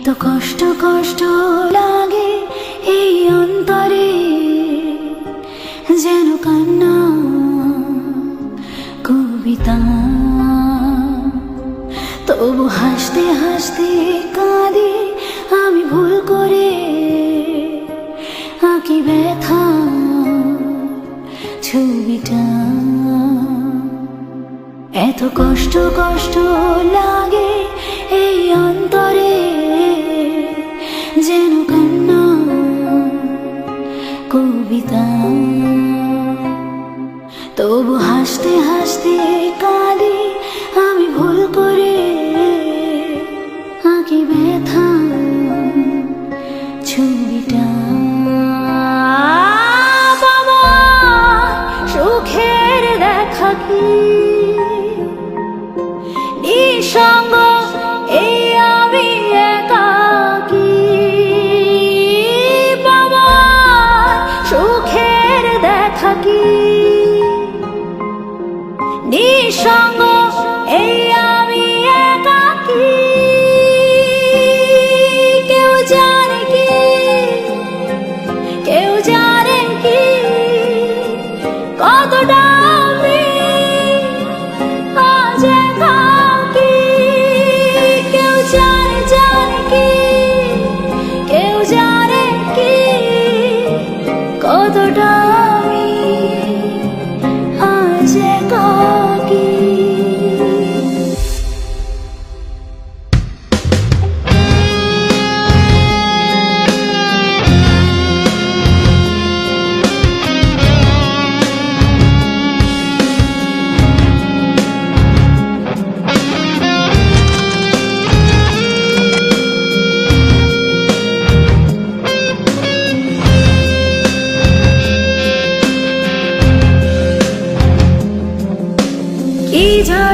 এত কষ্ট কষ্ট লাগে এই অন্তরে। যেন কান্না কবিতা। তবু হাসতে হাসতে কাঁদি, আমি ভুল করে আঁকি ব্যথা ছবিটা। এত কষ্ট কষ্ট লাগে তবু হাসতে হাসতে কাঁদি, আমি ভুল করে আঁকি ব্যথা ছবিটা বাবা, সুখের দেখা কি? নিঃসঙ্গ, এই আমি একাকী বাবা, সুখের দেখা কি? নিঃসঙ্গ, এই আমি একাকী কেউ জানে কি? কেউ জানে কি? কতটা আমি আজ একাকী কেউ জানে জানে কি? কেউ জানে কি? কতটা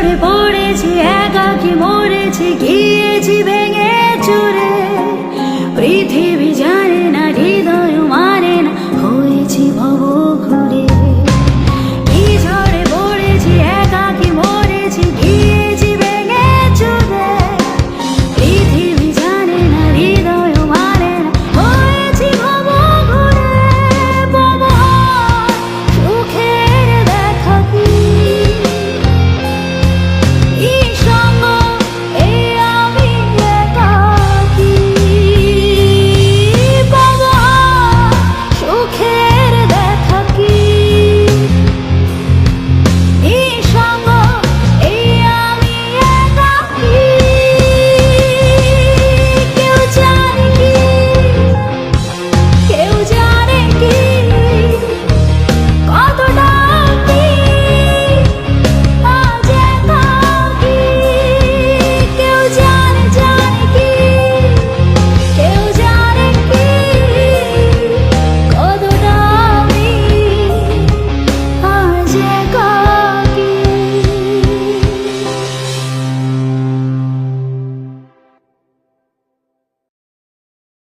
কি পড়েছি একাকি কি